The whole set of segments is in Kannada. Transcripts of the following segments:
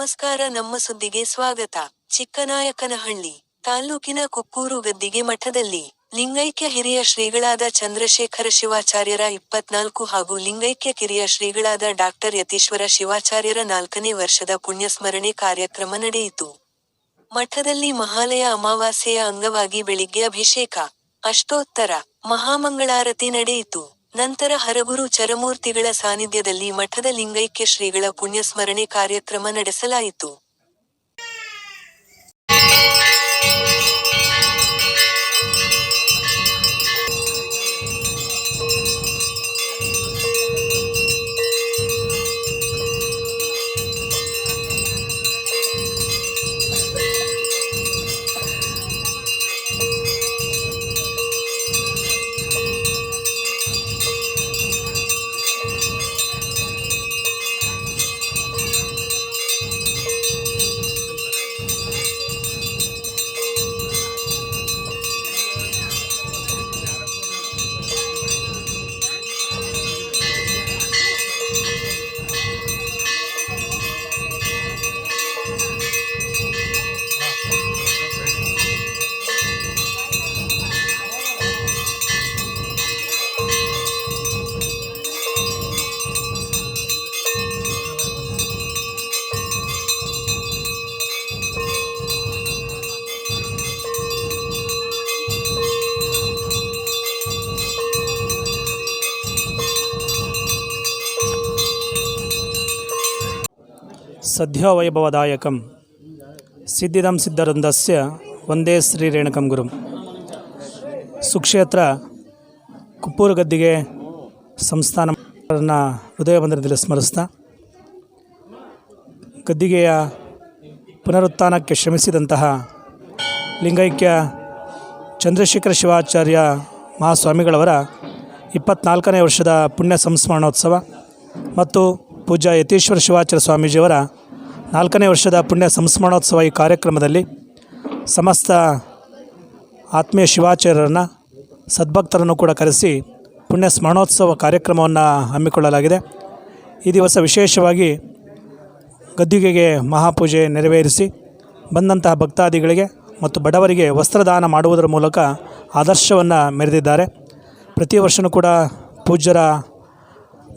ನಮಸ್ಕಾರ ನಮ್ಮ ಸುದ್ದಿಗೆ ಸ್ವಾಗತ. ಚಿಕ್ಕನಾಯಕನಹಳ್ಳಿ ತಾಲ್ಲೂಕಿನ ಕುಕ್ಕೂರು ಗದ್ದಿಗೆ ಮಠದಲ್ಲಿ ಲಿಂಗೈಕ್ಯ ಹಿರಿಯ ಶ್ರೀಗಳಾದ ಚಂದ್ರಶೇಖರ ಶಿವಾಚಾರ್ಯರ ಇಪ್ಪತ್ನಾಲ್ಕು ಹಾಗೂ ಲಿಂಗೈಕ್ಯ ಕಿರಿಯ ಶ್ರೀಗಳಾದ ಡಾಕ್ಟರ್ ಯತೀಶ್ವರ ಶಿವಾಚಾರ್ಯರ ನಾಲ್ಕನೇ ವರ್ಷದ ಪುಣ್ಯಸ್ಮರಣೆ ಕಾರ್ಯಕ್ರಮ ನಡೆಯಿತು. ಮಠದಲ್ಲಿ ಮಹಾಲಯ ಅಮಾವಾಸ್ಯೆಯ ಅಂಗವಾಗಿ ಬೆಳಿಗ್ಗೆ ಅಭಿಷೇಕ, ಅಷ್ಟೋತ್ತರ, ಮಹಾಮಂಗಳಾರತಿ ನಡೆಯಿತು. ನಂತರ ಹರಗುರು ಚರಮೂರ್ತಿಗಳ ಸಾನ್ನಿಧ್ಯದಲ್ಲಿ ಮಠದ ಲಿಂಗೈಕ್ಯ ಶ್ರೀಗಳ ಪುಣ್ಯಸ್ಮರಣೆ ಕಾರ್ಯಕ್ರಮ ನಡೆಸಲಾಯಿತು. ಸದ್ಯವೈಭವದಾಯಕಂ. ಸಿದ್ಧಿದಂ ಸಿದ್ಧವೃಂದಸ್ಯ ಒಂದೇ ಶ್ರೀ ರೇಣುಕಂ ಗುರುಂ. ಸುಕ್ಷೇತ್ರ ಕುಪ್ಪೂರು ಗದ್ದಿಗೆ ಸಂಸ್ಥಾನ ಹೃದಯ ಬಂಧನದಲ್ಲಿ ಸ್ಮರಿಸ್ತಾ, ಗದ್ದಿಗೆಯ ಪುನರುತ್ಥಾನಕ್ಕೆ ಶ್ರಮಿಸಿದಂತಹ ಲಿಂಗೈಕ್ಯ ಚಂದ್ರಶೇಖರ ಶಿವಾಚಾರ್ಯ ಮಹಾಸ್ವಾಮಿಗಳವರ ಇಪ್ಪತ್ನಾಲ್ಕನೇ ವರ್ಷದ ಪುಣ್ಯ ಸಂಸ್ಮರಣೋತ್ಸವ ಮತ್ತು ಪೂಜ್ಯ ಯತೀಶ್ವರ ಶಿವಾಚಾರ್ಯ ಸ್ವಾಮೀಜಿಯವರ ನಾಲ್ಕನೇ ವರ್ಷದ ಪುಣ್ಯ ಸಂಸ್ಮರಣೋತ್ಸವ ಈ ಕಾರ್ಯಕ್ರಮದಲ್ಲಿ ಸಮಸ್ತ ಆತ್ಮೀಯ ಶಿವಾಚಾರ್ಯರನ್ನು, ಸದ್ಭಕ್ತರನ್ನು ಕೂಡ ಕರೆಸಿ ಪುಣ್ಯ ಸ್ಮರಣೋತ್ಸವ ಕಾರ್ಯಕ್ರಮವನ್ನು ಹಮ್ಮಿಕೊಳ್ಳಲಾಗಿದೆ. ಈ ದಿವಸ ವಿಶೇಷವಾಗಿ ಗದ್ದಿಗೆಗೆ ಮಹಾಪೂಜೆ ನೆರವೇರಿಸಿ ಬಂದಂತಹ ಭಕ್ತಾದಿಗಳಿಗೆ ಮತ್ತು ಬಡವರಿಗೆ ವಸ್ತ್ರದಾನ ಮಾಡುವುದರ ಮೂಲಕ ಆದರ್ಶವನ್ನು ಮೆರೆದಿದ್ದಾರೆ. ಪ್ರತಿ ವರ್ಷವೂ ಕೂಡ ಪೂಜ್ಯರ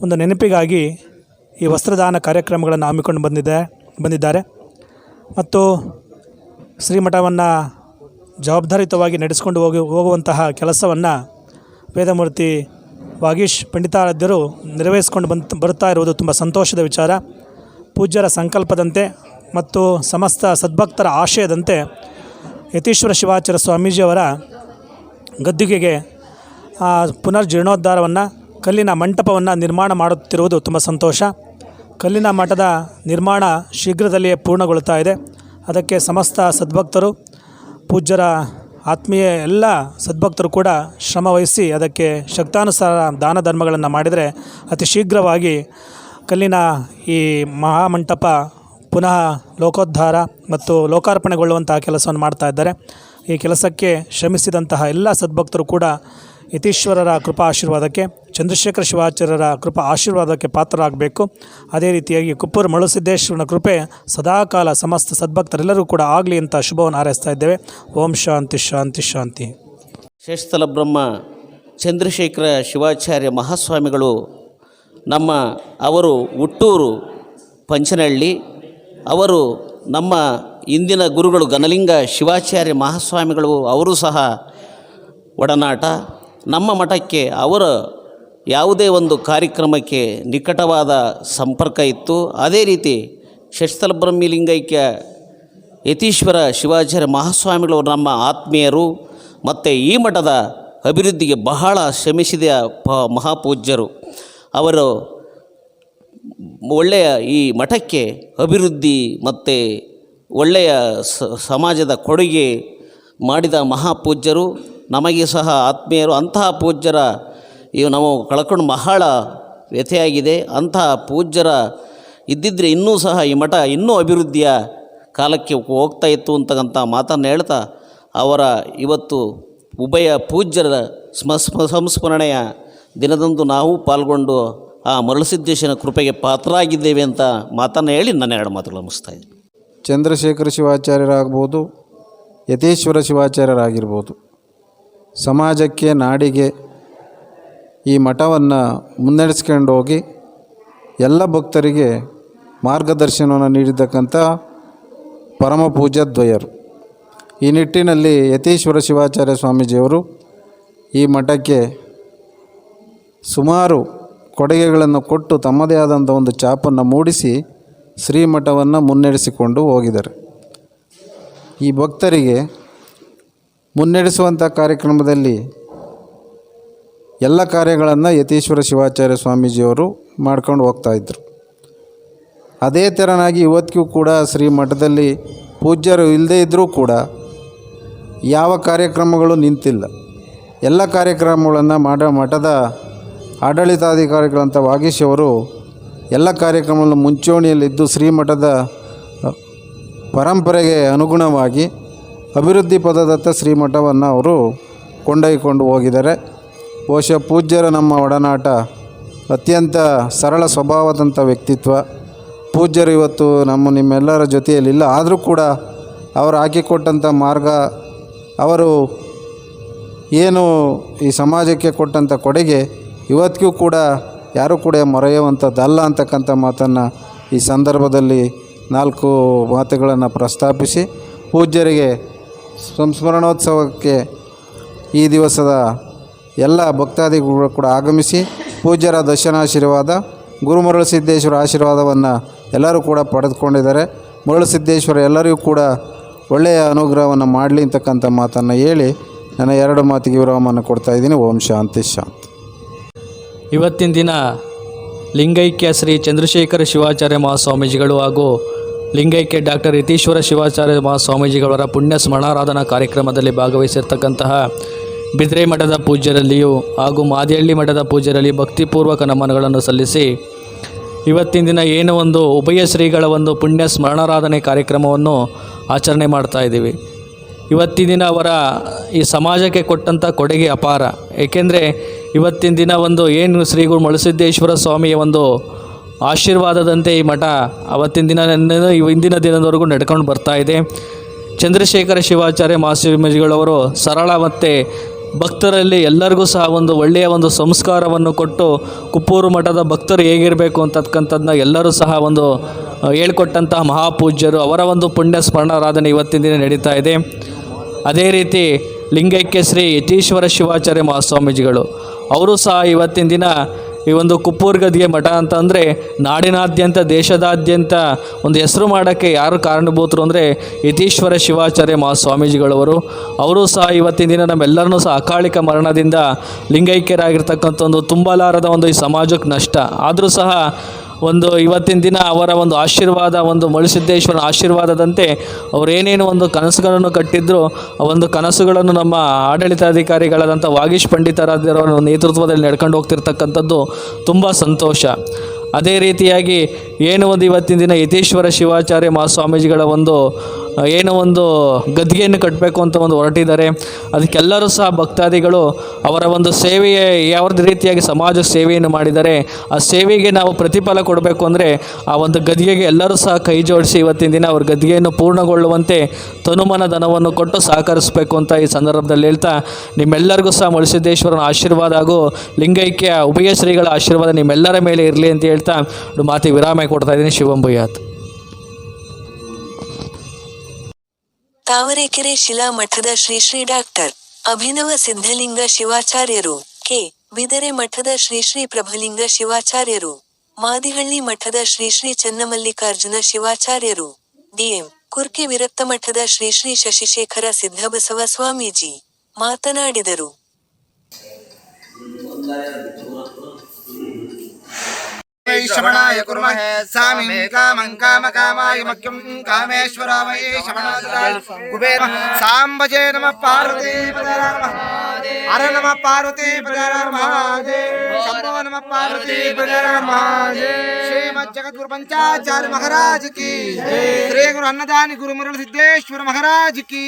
ಒಂದು ನೆನಪಿಗಾಗಿ ಈ ವಸ್ತ್ರದಾನ ಕಾರ್ಯಕ್ರಮಗಳನ್ನು ಹಮ್ಮಿಕೊಂಡು ಬಂದಿದೆ ಬಂದಿದ್ದಾರೆ. ಮತ್ತು ಶ್ರೀಮಠವನ್ನು ಜವಾಬ್ದಾರಿಯುತವಾಗಿ ನಡೆಸಿಕೊಂಡು ಹೋಗಿ ಹೋಗುವಂತಹ ಕೆಲಸವನ್ನು ವೇದಮೂರ್ತಿ ವಾಗೀಶ್ ಪಂಡಿತಾರಾಧ್ಯರು ನಿರ್ವಹಿಸಿಕೊಂಡು ಬಂತ ಬರುತ್ತಾ ಇರುವುದು ತುಂಬ ಸಂತೋಷದ ವಿಚಾರ. ಪೂಜ್ಯರ ಸಂಕಲ್ಪದಂತೆ ಮತ್ತು ಸಮಸ್ತ ಸದ್ಭಕ್ತರ ಆಶಯದಂತೆ ಯತೀಶ್ವರ ಶಿವಾಚಾರ್ಯ ಸ್ವಾಮೀಜಿಯವರ ಗದ್ದಿಗೆಗೆ ಆ, ಪುನರ್ ಜೀರ್ಣೋದ್ಧಾರವನ್ನು ಕಲ್ಲಿನ ಮಂಟಪವನ್ನು ನಿರ್ಮಾಣ ಮಾಡುತ್ತಿರುವುದು ತುಂಬ ಸಂತೋಷ. ಕಲ್ಲಿನ ಮಠದ ನಿರ್ಮಾಣ ಶೀಘ್ರದಲ್ಲಿಯೇ ಪೂರ್ಣಗೊಳ್ತಾ ಇದೆ. ಅದಕ್ಕೆ ಸಮಸ್ತ ಸದ್ಭಕ್ತರು, ಪೂಜ್ಯರ ಆತ್ಮೀಯ ಎಲ್ಲ ಸದ್ಭಕ್ತರು ಕೂಡ ಶ್ರಮ ವಹಿಸಿ ಅದಕ್ಕೆ ಶಕ್ತಾನುಸಾರ ದಾನ ಧರ್ಮಗಳನ್ನು ಮಾಡಿದರೆ ಅತಿ ಶೀಘ್ರವಾಗಿ ಕಲ್ಲಿನ ಈ ಮಹಾಮಂಟಪ ಪುನಃ ಲೋಕೋದ್ಧಾರ ಮತ್ತು ಲೋಕಾರ್ಪಣೆಗೊಳ್ಳುವಂತಹ ಕೆಲಸವನ್ನು ಮಾಡ್ತಾ ಇದ್ದಾರೆ. ಈ ಕೆಲಸಕ್ಕೆ ಶ್ರಮಿಸಿದಂತಹ ಎಲ್ಲ ಸದ್ಭಕ್ತರು ಕೂಡ ಯತೀಶ್ವರರ ಕೃಪಾ ಆಶೀರ್ವಾದಕ್ಕೆ ಚಂದ್ರಶೇಖರ ಶಿವಾಚಾರ್ಯರ ಕೃಪಾ ಆಶೀರ್ವಾದಕ್ಕೆ ಪಾತ್ರರಾಗಬೇಕು. ಅದೇ ರೀತಿಯಾಗಿ ಕುಪ್ಪೂರು ಮಳುಸಿದ್ದೇಶ್ವರನ ಕೃಪೆ ಸದಾಕಾಲ ಸಮಸ್ತ ಸದ್ಭಕ್ತರೆಲ್ಲರೂ ಕೂಡ ಆಗಲಿ ಅಂತ ಶುಭವನ್ನು ಹಾರೈಸ್ತಾ ಇದ್ದೇವೆ. ಓಂ ಶಾಂತಿ ಶಾಂತಿ ಶಾಂತಿ. ಶೇಷಸ್ಥಲ ಬ್ರಹ್ಮ, ಚಂದ್ರಶೇಖರ ಶಿವಾಚಾರ್ಯ ಮಹಾಸ್ವಾಮಿಗಳು ನಮ್ಮ ಅವರು ಹುಟ್ಟೂರು ಪಂಚನಹಳ್ಳಿ, ಅವರು ನಮ್ಮ ಇಂದಿನ ಗುರುಗಳು ಘನಲಿಂಗ ಶಿವಾಚಾರ್ಯ ಮಹಾಸ್ವಾಮಿಗಳು, ಅವರು ಸಹ ಒಡನಾಟ. ನಮ್ಮ ಮಠಕ್ಕೆ ಅವರ ಯಾವುದೇ ಒಂದು ಕಾರ್ಯಕ್ರಮಕ್ಕೆ ನಿಕಟವಾದ ಸಂಪರ್ಕ ಇತ್ತು. ಅದೇ ರೀತಿ ಷಷ್ಠಲ ಬ್ರಹ್ಮಿ ಲಿಂಗೈಕ್ಯ ಯತೀಶ್ವರ ಶಿವಾಚಾರ್ಯ ಮಹಾಸ್ವಾಮಿಗಳು ನಮ್ಮ ಆತ್ಮೀಯರು ಮತ್ತು ಈ ಮಠದ ಅಭಿವೃದ್ಧಿಗೆ ಬಹಳ ಶ್ರಮಿಸಿದ ಪ ಮಹಾಪೂಜ್ಯರು. ಅವರು ಒಳ್ಳೆಯ ಈ ಮಠಕ್ಕೆ ಅಭಿವೃದ್ಧಿ ಮತ್ತು ಒಳ್ಳೆಯ ಸಮಾಜದ ಕೊಡುಗೆ ಮಾಡಿದ ಮಹಾಪೂಜ್ಯರು. ನಮಗೆ ಸಹ ಆತ್ಮೀಯರು ಅಂತಹ ಪೂಜ್ಯರ ಇವು ನಾವು ಕಳ್ಕೊಂಡು ಬಹಳ ವ್ಯಥೆಯಾಗಿದೆ. ಅಂತಹ ಪೂಜ್ಯರ ಇದ್ದಿದ್ದರೆ ಇನ್ನೂ ಸಹ ಈ ಮಠ ಇನ್ನೂ ಅಭಿವೃದ್ಧಿಯ ಕಾಲಕ್ಕೆ ಹೋಗ್ತಾ ಇತ್ತು ಅಂತಕ್ಕಂಥ ಮಾತನ್ನು ಹೇಳ್ತಾ, ಅವರ ಇವತ್ತು ಉಭಯ ಪೂಜ್ಯರ ಸ್ಮ ಸ್ಮ, ಸಂಸ್ಮರಣೆಯ ದಿನದಂದು ನಾವು ಪಾಲ್ಗೊಂಡು ಆ ಮರಳಸಿದ್ದೇಶನ ಕೃಪೆಗೆ ಪಾತ್ರರಾಗಿದ್ದೇವೆ ಅಂತ ಮಾತನ್ನು ಹೇಳಿ ನನ್ನ ಎರಡು ಮಾತುಗಳು ಮುಗಿಸ್ತಾ ಇದ್ದೀನಿ. ಚಂದ್ರಶೇಖರ ಶಿವಾಚಾರ್ಯರಾಗ್ಬೋದು, ಯತೀಶ್ವರ ಶಿವಾಚಾರ್ಯರಾಗಿರ್ಬೋದು. ಸಮಾಜಕ್ಕೆ, ನಾಡಿಗೆ ಈ ಮಠವನ್ನು ಮುನ್ನಡೆಸ್ಕೊಂಡು ಹೋಗಿ ಎಲ್ಲ ಭಕ್ತರಿಗೆ ಮಾರ್ಗದರ್ಶನವನ್ನು ನೀಡಿದ್ದಕ್ಕಂಥ ಪರಮ ದ್ವಯರು. ಈ ನಿಟ್ಟಿನಲ್ಲಿ ಯತೀಶ್ವರ ಶಿವಾಚಾರ್ಯ ಸ್ವಾಮೀಜಿಯವರು ಈ ಮಠಕ್ಕೆ ಸುಮಾರು ಕೊಡುಗೆಗಳನ್ನು ಕೊಟ್ಟು ತಮ್ಮದೇ ಆದಂಥ ಒಂದು ಚಾಪನ್ನು ಮೂಡಿಸಿ ಶ್ರೀಮಠವನ್ನು ಮುನ್ನಡೆಸಿಕೊಂಡು ಹೋಗಿದ್ದಾರೆ. ಈ ಭಕ್ತರಿಗೆ ಮುನ್ನಡೆಸುವಂಥ ಕಾರ್ಯಕ್ರಮದಲ್ಲಿ ಎಲ್ಲ ಕಾರ್ಯಗಳನ್ನು ಯತೀಶ್ವರ ಶಿವಾಚಾರ್ಯ ಸ್ವಾಮೀಜಿಯವರು ಮಾಡ್ಕೊಂಡು ಹೋಗ್ತಾಯಿದ್ರು ಅದೇ ಥರನಾಗಿ ಇವತ್ತಿಗೂ ಕೂಡ ಶ್ರೀ ಮಠದಲ್ಲಿ ಪೂಜ್ಯರು ಇಲ್ಲದೇ ಇದ್ದರೂ ಕೂಡ ಯಾವ ಕಾರ್ಯಕ್ರಮಗಳು ನಿಂತಿಲ್ಲ. ಎಲ್ಲ ಕಾರ್ಯಕ್ರಮಗಳನ್ನು ಮಾಡ ಮಠದ ಆಡಳಿತಾಧಿಕಾರಿಗಳಂಥ ವಾಗೀಶ್ ಅವರು ಎಲ್ಲ ಕಾರ್ಯಕ್ರಮಗಳನ್ನು ಮುಂಚೂಣಿಯಲ್ಲಿದ್ದು ಶ್ರೀಮಠದ ಮಠದ ಪರಂಪರೆಗೆ ಅನುಗುಣವಾಗಿ ಅಭಿವೃದ್ಧಿ ಪದದತ್ತ ಶ್ರೀಮಠವನ್ನು ಅವರು ಕೊಂಡೊಯ್ಕೊಂಡು ಹೋಗಿದ್ದಾರೆ. ಬಹುಶಃ ಪೂಜ್ಯರ ನಮ್ಮ ಒಡನಾಟ, ಅತ್ಯಂತ ಸರಳ ಸ್ವಭಾವದಂಥ ವ್ಯಕ್ತಿತ್ವ. ಪೂಜ್ಯರು ಇವತ್ತು ನಮ್ಮ ನಿಮ್ಮೆಲ್ಲರ ಜೊತೆಯಲ್ಲಿಲ್ಲ, ಆದರೂ ಕೂಡ ಅವರು ಹಾಕಿಕೊಟ್ಟಂಥ ಮಾರ್ಗ, ಅವರು ಏನು ಈ ಸಮಾಜಕ್ಕೆ ಕೊಟ್ಟಂಥ ಕೊಡುಗೆ, ಇವತ್ತಿಗೂ ಕೂಡ ಯಾರೂ ಕೂಡ ಮರೆಯುವಂಥದ್ದಲ್ಲ ಅಂತಕ್ಕಂಥ ಮಾತನ್ನು ಈ ಸಂದರ್ಭದಲ್ಲಿ ನಾಲ್ಕು ಮಾತುಗಳನ್ನು ಪ್ರಸ್ತಾಪಿಸಿ, ಪೂಜ್ಯರಿಗೆ ಸಂಸ್ಮರಣೋತ್ಸವಕ್ಕೆ ಈ ದಿವಸದ ಎಲ್ಲ ಭಕ್ತಾದಿಗಳು ಕೂಡ ಆಗಮಿಸಿ ಪೂಜ್ಯರ ಗುರು ಗುರುಮರಳು ಸಿದ್ದೇಶ್ವರ ಆಶೀರ್ವಾದವನ್ನು ಎಲ್ಲರೂ ಕೂಡ ಪಡೆದುಕೊಂಡಿದ್ದಾರೆ. ಮರಳು ಸಿದ್ದೇಶ್ವರ ಎಲ್ಲರಿಗೂ ಕೂಡ ಒಳ್ಳೆಯ ಅನುಗ್ರಹವನ್ನು ಮಾಡಲಿ ಅಂತಕ್ಕಂಥ ಮಾತನ್ನು ಹೇಳಿ ನನ್ನ ಎರಡು ಮಾತಿಗೆ ವಿರಾಮವನ್ನು ಕೊಡ್ತಾ ಇದ್ದೀನಿ. ಓಂ ಶಾಂತಿ ಶಾಂತಿ. ಇವತ್ತಿನ ದಿನ ಲಿಂಗೈಕ್ಯ ಶ್ರೀ ಚಂದ್ರಶೇಖರ ಶಿವಾಚಾರ್ಯ ಮಹಾಸ್ವಾಮೀಜಿಗಳು ಹಾಗೂ ಲಿಂಗೈಕ್ಯ ಡಾಕ್ಟರ್ ಯತೀಶ್ವರ ಶಿವಾಚಾರ್ಯ ಮಹಾಸ್ವಾಮೀಜಿಗಳವರ ಪುಣ್ಯ ಸ್ಮರಣಾರಾಧನಾ ಕಾರ್ಯಕ್ರಮದಲ್ಲಿ ಭಾಗವಹಿಸಿರ್ತಕ್ಕಂತಹ ಬಿದ್ರೆ ಮಠದ ಪೂಜ್ಯರಲ್ಲಿಯೂ ಹಾಗೂ ಮಾದಿಹಳ್ಳಿ ಮಠದ ಪೂಜ್ಯರಲ್ಲಿ ಭಕ್ತಿಪೂರ್ವಕ ನಮನಗಳನ್ನು ಸಲ್ಲಿಸಿ, ಇವತ್ತಿನ ದಿನ ಏನೋ ಒಂದು ಉಭಯ ಶ್ರೀಗಳ ಒಂದು ಪುಣ್ಯ ಸ್ಮರಣಾರಾಧನೆ ಕಾರ್ಯಕ್ರಮವನ್ನು ಆಚರಣೆ ಮಾಡ್ತಾ ಇದ್ದೀವಿ. ಇವತ್ತಿನ ದಿನ ಅವರ ಈ ಸಮಾಜಕ್ಕೆ ಕೊಟ್ಟಂಥ ಕೊಡುಗೆ ಅಪಾರ. ಏಕೆಂದರೆ ಇವತ್ತಿನ ದಿನ ಒಂದು ಏನು ಶ್ರೀಗಳು ಮಳಸಿದ್ದೇಶ್ವರ ಸ್ವಾಮಿಯ ಒಂದು ಆಶೀರ್ವಾದದಂತೆ ಈ ಮಠ ಅವತ್ತಿನ ದಿನ ಇಂದಿನ ದಿನದವರೆಗೂ ನಡ್ಕೊಂಡು ಬರ್ತಾ ಇದೆ. ಚಂದ್ರಶೇಖರ ಶಿವಾಚಾರ್ಯ ಮಹಾಸ್ವಾಮೀಜಿಗಳವರು ಸರಳ ಮತ್ತು ಭಕ್ತರಲ್ಲಿ ಎಲ್ಲರಿಗೂ ಸಹ ಒಂದು ಒಳ್ಳೆಯ ಒಂದು ಸಂಸ್ಕಾರವನ್ನು ಕೊಟ್ಟು ಕುಪ್ಪೂರು ಮಠದ ಭಕ್ತರು ಹೇಗಿರಬೇಕು ಅಂತಕ್ಕಂಥದ್ದನ್ನ ಎಲ್ಲರೂ ಸಹ ಒಂದು ಹೇಳ್ಕೊಟ್ಟಂತಹ ಮಹಾಪೂಜ್ಯರು ಅವರ ಒಂದು ಪುಣ್ಯ ಸ್ಮರಣಾರಾಧನೆ ಇವತ್ತಿನ ದಿನ ನಡೀತಾ ಇದೆ. ಅದೇ ರೀತಿ ಲಿಂಗೈಕ್ಯ ಶ್ರೀ ಯತೀಶ್ವರ ಶಿವಾಚಾರ್ಯ ಮಹಾಸ್ವಾಮೀಜಿಗಳು, ಅವರು ಸಹ ಇವತ್ತಿನ ದಿನ ಈ ಒಂದು ಕುಪ್ಪೂರ್ ಗದಿಗೆ ಮಠ ಅಂತಂದರೆ ನಾಡಿನಾದ್ಯಂತ, ದೇಶದಾದ್ಯಂತ ಒಂದು ಹೆಸರು ಮಾಡೋಕ್ಕೆ ಯಾರು ಕಾರಣಭೂತರು ಅಂದರೆ ಯತೀಶ್ವರ ಶಿವಾಚಾರ್ಯ ಮಹಾ ಸ್ವಾಮೀಜಿಗಳವರು. ಅವರು ಸಹ ಇವತ್ತಿನ ದಿನ ನಮ್ಮೆಲ್ಲರನ್ನೂ ಸಹ ಅಕಾಲಿಕ ಮರಣದಿಂದ ಲಿಂಗೈಕ್ಯರಾಗಿರ್ತಕ್ಕಂಥ ಒಂದು ತುಂಬಲಾರದ ಒಂದು ಈ ಸಮಾಜಕ್ಕೆ ನಷ್ಟ. ಆದರೂ ಸಹ ಒಂದು ಇವತ್ತಿನ ದಿನ ಅವರ ಒಂದು ಆಶೀರ್ವಾದ, ಒಂದು ಮಳುಸಿದ್ದೇಶ್ವರನ ಆಶೀರ್ವಾದದಂತೆ ಅವರೇನೇನು ಒಂದು ಕನಸುಗಳನ್ನು ಕಟ್ಟಿದ್ರು, ಆ ಒಂದು ಕನಸುಗಳನ್ನು ನಮ್ಮ ಆಡಳಿತಾಧಿಕಾರಿಗಳಾದಂಥ ವಾಗೀಶ್ ಪಂಡಿತರಾದವರ ನೇತೃತ್ವದಲ್ಲಿ ನಡ್ಕೊಂಡು ಹೋಗ್ತಿರ್ತಕ್ಕಂಥದ್ದು ತುಂಬ ಸಂತೋಷ. ಅದೇ ರೀತಿಯಾಗಿ ಏನು ಒಂದು ಇವತ್ತಿನ ದಿನ ಯತೀಶ್ವರ ಶಿವಾಚಾರ್ಯ ಮಹಾಸ್ವಾಮೀಜಿಗಳ ಒಂದು ಏನೋ ಒಂದು ಗದ್ದಿಗೆಯನ್ನು ಕಟ್ಟಬೇಕು ಅಂತ ಒಂದು ಹೊರಟಿದ್ದಾರೆ. ಅದಕ್ಕೆಲ್ಲರೂ ಸಹ ಭಕ್ತಾದಿಗಳು ಅವರ ಒಂದು ಸೇವೆಯ ಯಾವ ರೀತಿಯಾಗಿ ಸಮಾಜ ಸೇವೆಯನ್ನು ಮಾಡಿದ್ದಾರೆ. ಆ ಸೇವೆಗೆ ನಾವು ಪ್ರತಿಫಲ ಕೊಡಬೇಕು ಅಂದರೆ ಆ ಒಂದು ಗದ್ಗೆಗೆ ಎಲ್ಲರೂ ಸಹ ಕೈ ಜೋಡಿಸಿ ಇವತ್ತಿನ ದಿನ ಅವ್ರ ಗದ್ದಿಗೆಯನ್ನು ಪೂರ್ಣಗೊಳ್ಳುವಂತೆ ತನುಮನ ಧನವನ್ನು ಕೊಟ್ಟು ಸಹಕರಿಸಬೇಕು ಅಂತ ಈ ಸಂದರ್ಭದಲ್ಲಿ ಹೇಳ್ತಾ ನಿಮ್ಮೆಲ್ಲರಿಗೂ ಸಹ ಮಳಸಿದ್ದೇಶ್ವರನ ಆಶೀರ್ವಾದ ಹಾಗೂ ಲಿಂಗೈಕ್ಯ ಉಭಯ ಶ್ರೀಗಳ ಆಶೀರ್ವಾದ ನಿಮ್ಮೆಲ್ಲರ ಮೇಲೆ ಇರಲಿ ಅಂತ ಹೇಳ್ತಾ ಮಾತಿಗೆ ವಿರಾಮ ಕೊಡ್ತಾ ಇದ್ದೀನಿ. ಶಿವಂಬುಯಾತ್ ತಾವರೆಕೆರೆ ಶಿಲಾ ಮಠದ ಶ್ರೀ ಶ್ರೀ ಡಾಕ್ಟರ್ ಅಭಿನವ ಸಿದ್ಧಲಿಂಗ ಶಿವಾಚಾರ್ಯರು ಕೆ. ಬಿದರೆ ಮಠದ ಶ್ರೀ ಶ್ರೀ ಪ್ರಭಲಿಂಗ ಶಿವಾಚಾರ್ಯರು ಮಾದಿಹಳ್ಳಿ ಮಠದ ಶ್ರೀ ಶ್ರೀ ಚನ್ನಮಲ್ಲಿಕಾರ್ಜುನ ಶಿವಾಚಾರ್ಯರು ಡಿಎಂ ಕುರ್ಕೆ ವಿರಕ್ತ ಮಠದ ಶ್ರೀ ಶ್ರೀ ಶಶಿಶೇಖರ ಸಿದ್ಧಬಸವ ಸ್ವಾಮೀಜಿ ಮಾತನಾಡಿದರು. वै श्रवणाय कुर्महे सामिं कामं कामकामाय मह्यं कामेश्वरा वै श्रवणाय कुबेर साम्बजे नमः पार्वती हर नमः पार्वती महादेव शंभो नमः पार्वती महादेव श्रीमद् जगद्गुरु पंचाचार्य महाराज की श्री गुरु अन्नदानी गुरु मुरली सिद्धेश्वर महाराज की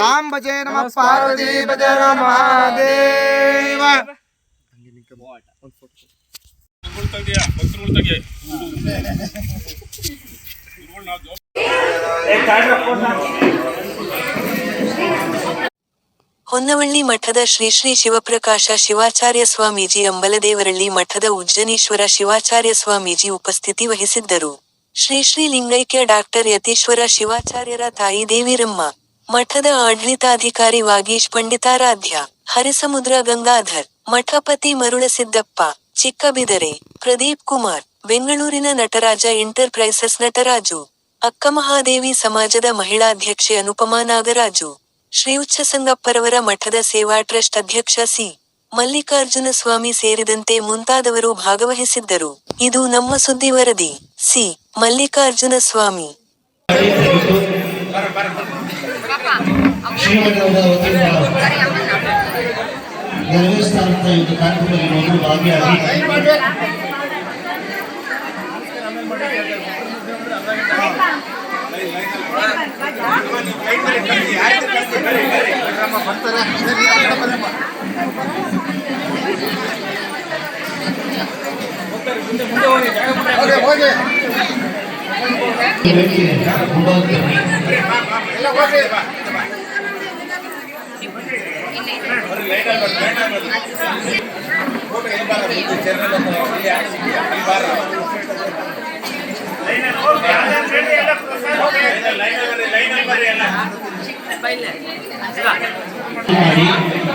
साम्बजे नमः पार्वती महादेव ಹೊನ್ನವಳ್ಳಿ ಮಠದ ಶ್ರೀ ಶ್ರೀ ಶಿವಪ್ರಕಾಶ ಶಿವಾಚಾರ್ಯ ಸ್ವಾಮೀಜಿ ಅಂಬಲದೇವರಳ್ಳಿ ಮಠದ ಉಜ್ಜನೀಶ್ವರ ಶಿವಾಚಾರ್ಯ ಸ್ವಾಮೀಜಿ ಉಪಸ್ಥಿತಿ ವಹಿಸಿದ್ದರು. ಶ್ರೀ ಶ್ರೀ ಲಿಂಗೈಕ್ಯ ಡಾಕ್ಟರ್ ಯತೀಶ್ವರ ಶಿವಾಚಾರ್ಯರ ತಾಯಿ ದೇವಿರಮ್ಮ, ಮಠದ ಆಡಳಿತಾಧಿಕಾರಿ ವಾಗೀಶ್ ಪಂಡಿತಾರಾಧ್ಯ, ಹರಿಸಮುದ್ರ ಗಂಗಾಧರ್, ಮಠಪತಿ ಮರುಳಸಿದ್ದಪ್ಪ ಚಿಕ್ಕಬಿದರೆ ಪ್ರದೀಪ್ ಕುಮಾರ್ ಬೆಂಗಳೂರಿನ ನಟರಾಜ ಎಂಟರ್ಪ್ರೈಸಸ್ ನಟರಾಜು ಅಕ್ಕಮಹಾದೇವಿ ಸಮಾಜದ ಮಹಿಳಾಧ್ಯಕ್ಷೆ ಅನುಪಮಾ ನಾಗರಾಜು ಶ್ರೀ ಉಚ್ಚಸಂಗಪ್ಪರವರ ಮಠದ ಸೇವಾ ಟ್ರಸ್ಟ್ ಅಧ್ಯಕ್ಷ ಸಿ. ಮಲ್ಲಿಕಾರ್ಜುನ ಸ್ವಾಮಿ ಸೇರಿದಂತೆ ಮುಂತಾದವರು ಭಾಗವಹಿಸಿದ್ದರು. ಇದು ನಮ್ಮ ಸುದ್ದಿ ವರದಿ. ಸಿ. ಮಲ್ಲಿಕಾರ್ಜುನ ಸ್ವಾಮಿ. ಶ್ರೀಮಠದ ವತಿಯಿಂದ ನೆರವೇರಿಸಿದಂಥ ಒಂದು ಕಾರ್ಯಕ್ರಮದಲ್ಲಿ ಮೊದಲು ಭಾಗಿಯಾಗಿ ಈ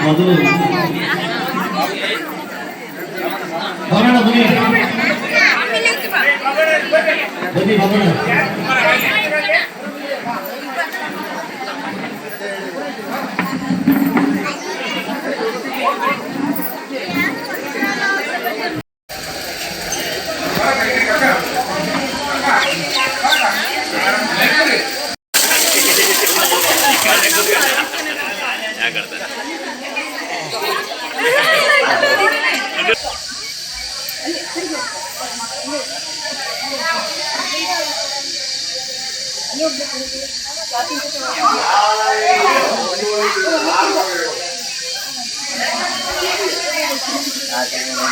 ಮೊದಲು ಬರೋಣ ಬನ್ನಿ ಬನ್ನಿ ಬರೋಣ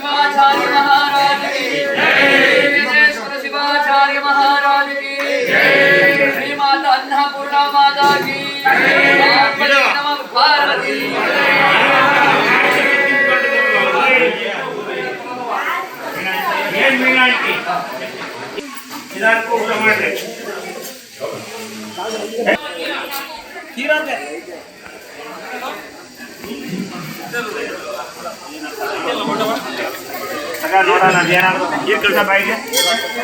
ಯತೀಶ್ವರ ಶಿವಾಚಾರ್ಯ ಮಹಾರಾಜ ಕಿ ವಿಜಯೇಶ್ವರ ಶಿವಾಚಾರ್ಯ ಮಹಾರಾಜ ಕಿ ಶ್ರೀ ಮಾತಾ ಅನ್ನಪೂರ್ಣ ಮಾತಾ ಕಿ ಆಗ ನೋಡೋಣ ಅದೇನಾದ್ರು ಈಗ ಕೆಲಸ ಬಾಯಿಗೆ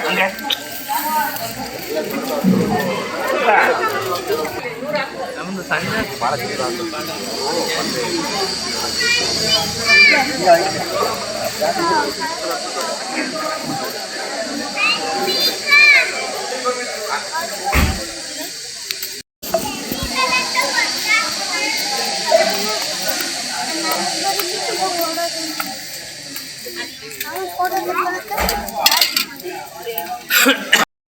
ಹಂಗೆ ಫೋಟೋ আমি করে দিলাম